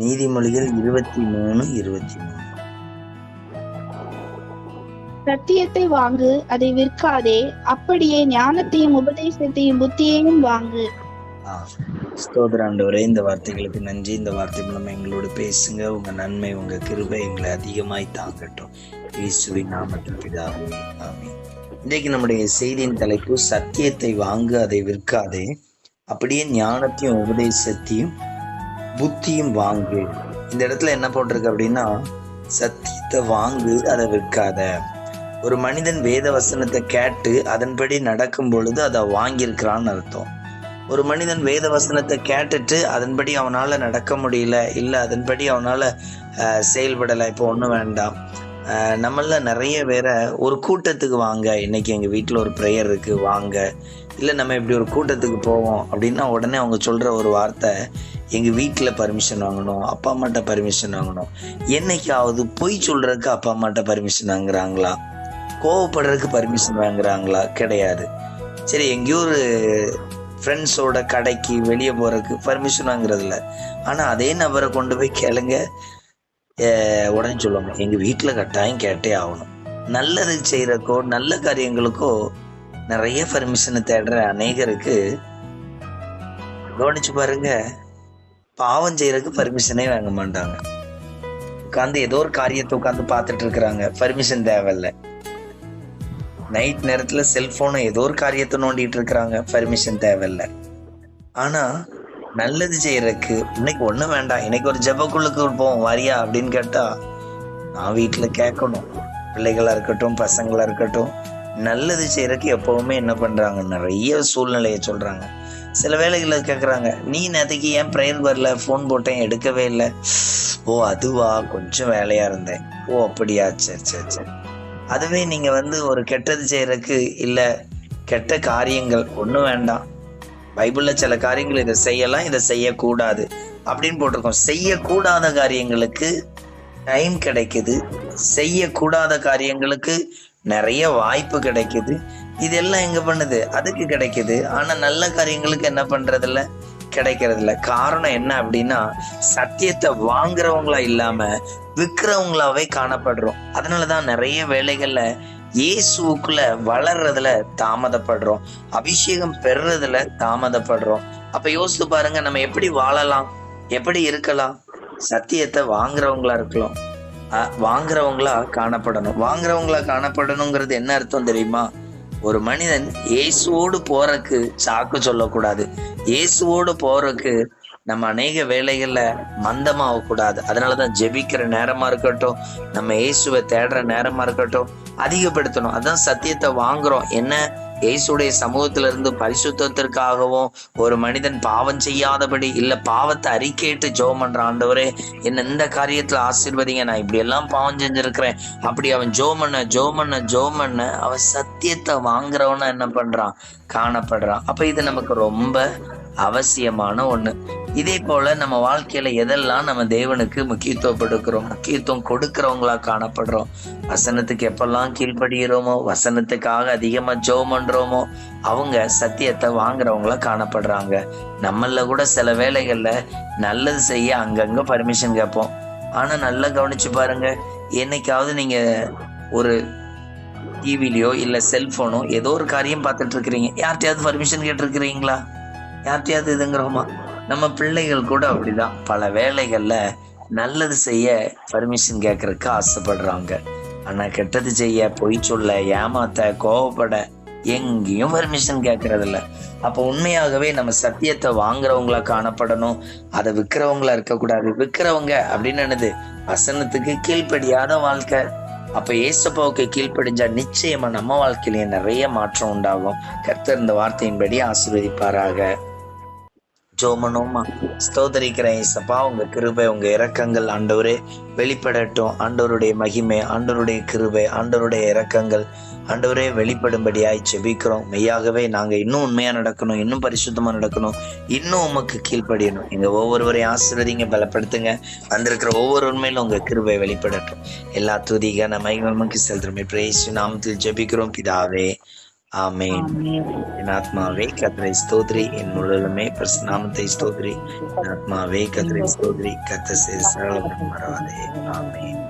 நீதிமொழிகள் இருபத்தி மூணு இருபத்தி மூணு. சத்தியத்தை வாங்கு அதை விற்காதே. அப்படியே ஞானத்தையும் உபதேசத்தையும் புத்தியையும் வாங்கு. ஆண்டவரே இந்த வார்த்தைகளுக்கு நன்றி. இந்த வார்த்தை மூலம் எங்களோடு பேசுங்க. உங்க நன்மை உங்க கிருபை எங்களை அதிகமாய் தாங்கட்டும். இயேசுவின் நாமத்தில் பிதாவே ஆமென். இன்றைக்கு நம்முடைய செய்தியின் தலைப்பு சத்தியத்தை வாங்கு அதை விற்காதே. அப்படியே ஞானத்தையும் உபதேசத்தையும் புத்தியும் வாங்கு. இந்த இடத்துல என்ன போட்டிருக்கு அப்படின்னா சத்தியத்தை வாங்கு அதை விற்காத. ஒரு மனிதன் வேத வசனத்தை கேட்டு அதன்படி நடக்கும் பொழுது அதை வாங்கியிருக்கிறான்னு அர்த்தம். ஒரு மனிதன் வேத வசனத்தை கேட்டுட்டு அதன்படி அவனால் நடக்க முடியல இல்லை அதன்படி அவனால் செயல்படலை இப்போ ஒன்றும் வேண்டாம். நம்மள நிறைய பேரை ஒரு கூட்டத்துக்கு வாங்க. இன்னைக்கு எங்கள் வீட்டில் ஒரு ப்ரேயர் இருக்குது வாங்க. இல்லை நம்ம இப்படி ஒரு கூட்டத்துக்கு போவோம் அப்படின்னா உடனே அவங்க சொல்கிற ஒரு வார்த்தை எங்கள் வீட்டில் பர்மிஷன் வாங்கணும் அப்பா அம்மாட்ட பர்மிஷன் வாங்கணும். என்னைக்காவது பொய் சொல்கிறதுக்கு அப்பா அம்மாட்ட பர்மிஷன் வாங்குறாங்களா? கோவப்படுறதுக்கு பர்மிஷன் வாங்குறாங்களா? கிடையாது. சரி எங்கேயோ ஒரு ஃப்ரெண்ட்ஸோட கடைக்கு வெளியே போகிறதுக்கு பர்மிஷன் வாங்குறது இல்லை. ஆனால் அதே நபரை கொண்டு போய் கேளுங்க. உடனே சொல்லுவாங்க எங்கள் வீட்டில் கட்டாயம் கேட்டே ஆகணும். நல்லது செய்கிறக்கோ நல்ல காரியங்களுக்கோ நிறைய பர்மிஷனை தேடுற அநேகருக்கு கவனிச்சு பாருங்க. பாவம் செய்யறதுக்கு பர்மிஷனே வாங்க மாட்டாங்க. உட்காந்து ஏதோ ஒரு காரியத்தை உட்காந்து பார்த்துட்டு இருக்கிறாங்க. பர்மிஷன் தேவையில்ல. நைட் நேரத்துல செல்போனை ஏதோ ஒரு காரியத்தை நோண்டிட்டு இருக்கிறாங்க. பர்மிஷன் தேவையில்ல. ஆனா நல்லது செய்யறதுக்கு இன்னைக்கு ஒண்ணும் வேண்டாம். இன்னைக்கு ஒரு ஜபக்குள்ளுக்கு போவோம். வரியா அப்படின்னு கேட்டா நான் வீட்டுல கேட்கணும். பிள்ளைகளா இருக்கட்டும் பசங்களா இருக்கட்டும் நல்லது செய்யறதுக்கு எப்பவுமே என்ன பண்றாங்க? நிறைய சூழ்நிலையை சொல்றாங்க. சில வேலைகளை கேட்குறாங்க நீ நேற்றுக்கு ஏன் ப்ரேயர் வரல ஃபோன் போட்டேன் எடுக்கவே இல்லை? ஓ அதுவா? கொஞ்சம் வேலையாக இருந்தேன். ஓ அப்படியா? சரி சரி சரி. அதுவே நீங்கள் வந்து ஒரு கெட்டது செய்கிறதுக்கு இல்லை கெட்ட காரியங்கள் ஒன்றும் வேண்டாம். பைபிளில் சில காரியங்கள் இதை செய்யலாம் இதை செய்யக்கூடாது அப்படின்னு போட்டிருக்கோம். செய்யக்கூடாத காரியங்களுக்கு டைம் கிடைக்குது. செய்யக்கூடாத காரியங்களுக்கு நிறைய வாய்ப்பு கிடைக்குது. இதெல்லாம் எங்க பண்ணுது? அதுக்கு கிடைக்குது. ஆனா நல்ல காரியங்களுக்கு என்ன பண்றதில்ல? கிடைக்கிறது இல்ல காரணம் என்ன அப்படின்னா சத்தியத்தை வாங்குறவங்களா இல்லாம விற்கிறவங்களாவே காணப்படுறோம். அதனாலதான் நிறைய வேலைகள்ல இயேசுக்குள்ள வளர்றதுல தாமதப்படுறோம். அபிஷேகம் பெறுறதுல தாமதப்படுறோம். அப்ப யோசித்து பாருங்க நம்ம எப்படி வாழலாம்? எப்படி இருக்கலாம்? சத்தியத்தை வாங்குறவங்களா இருக்கலாம். வாங்குறவங்களா காணப்படணும். வாங்குறவங்களா காணப்படணுங்கிறது என்ன அர்த்தம் தெரியுமா? ஒரு மனிதன் இயேசுவோடு போறக்கு சாக்கு சொல்லக்கூடாது. இயேசுவோடு போறக்கு நம்ம அநேக வேலைகள்ல மந்தமாக கூடாது அதனாலதான் ஜெபிக்கிற நேரமா இருக்கட்டும் நம்ம இயேசுவை தேடுற நேரமா இருக்கட்டும் அதிகப்படுத்தணும். அதான் சத்தியத்தை வாங்குறோம். என்ன? இயேசுடைய சமூகத்திலிருந்து பரிசுத்தத்திற்காகவும் ஒரு மனிதன் பாவம் செய்யாதபடி இல்ல பாவத்தை அறிக்கையிட்டு ஜோம் பண்ற ஆண்டவரே என்ன இந்த காரியத்துல ஆசீர்வதிங்க நான் இப்படி எல்லாம் பாவம் செஞ்சிருக்கிறேன். அப்படி அவன் ஜோம் பண்ண ஜோம் பண்ண ஜோம் பண்ண அவன் சத்தியத்தை வாங்குறவன என்ன பண்றான்? காணப்படுறான். அப்ப இது நமக்கு ரொம்ப அவசியமான ஒண்ணு. இதே போல நம்ம வாழ்க்கையில எதெல்லாம் நம்ம தேவனுக்கு முக்கியத்துவம் கொடுக்கிறோம் முக்கியத்துவம் கொடுக்கிறவங்களா காணப்படுறோம்? வசனத்துக்கு எப்பெல்லாம் கீழ்ப்படுகிறோமோ வசனத்துக்காக அதிகமா ஜோம் பண்றோமோ அவங்க சத்தியத்தை வாங்குறவங்களா காணப்படுறாங்க. நம்மள கூட சில வேலைகள்ல நல்லது செய்ய அங்கங்க பர்மிஷன் கேட்போம். ஆனா நல்லா கவனிச்சு பாருங்க என்னைக்காவது நீங்க ஒரு டிவிலையோ இல்ல செல்போனோ ஏதோ ஒரு காரியம் பார்த்துட்டு இருக்கிறீங்க. யார்கிட்டயாவது பர்மிஷன் கேட்டிருக்கிறீங்களா? யார்கிட்டயாவது இதுங்கிறோமா நம்ம பிள்ளைகள் கூட அப்படிதான். பல வேலைகள்ல நல்லது செய்ய பர்மிஷன் கேட்கறதுக்கு ஆசைப்படுறாங்க. ஆனா கெட்டது செய்ய பொய் சொல்ல ஏமாத்த கோவப்பட எங்கேயும் பர்மிஷன் கேட்கறது இல்ல அப்போ உண்மையாகவே நம்ம சத்தியத்தை வாங்குறவங்களா காணப்படணும். அதை விற்கிறவங்களா இருக்கக்கூடாது. விற்கிறவங்க அப்படின்னு என்னது? வசனத்துக்கு கீழ்ப்படியாத வாழ்க்கை. அப்ப ஏசப்பாவுக்கு கீழ்ப்படிஞ்சா நிச்சயமா நம்ம வாழ்க்கையிலேயே நிறைய மாற்றம் உண்டாகும். கர்த்தர் இந்த வார்த்தையின்படி ஆசீர்வதிப்பாராக. ஜோமனோமா ஸ்தோதரிக்கிறேன் ஏசப்பா உங்க கிருபை உங்க இரக்கங்கள் ஆண்டவரே வெளிப்படட்டும். ஆண்டவருடைய மகிமை ஆண்டவருடைய கிருபை ஆண்டவருடைய இரக்கங்கள் ஆண்டவரே வெளிப்படும்படியாய் ஜெபிக்கிறோம். மெய்யாகவே நாங்க இன்னும் உண்மையா நடக்கணும் இன்னும் பரிசுத்தமா நடக்கணும் இன்னும் உமக்கு கீழ்ப்படியணும். எங்க ஒவ்வொருவரையும் ஆசீர்வதிங்க பலப்படுத்துங்க. வந்திருக்கிற ஒவ்வொரு உண்மையிலும் உங்க கிருபை வெளிப்படட்டும். எல்லா துதிக நம்ம மகிமைக்கு பிரேசு நாமத்தில் ஜெபிக்கிறோம். பிதாவே ஆமேன். என் ஆத்மாவே கத்தரை ஸ்தோத்ரி என் உடலுமே பரிசுநாமத்தை ஸ்தோத்ரி. என் ஆத்மாவே கத்தரை ஸ்தோத்ரி கத்த செய்த சகல மறவாதே. ஆமேன்.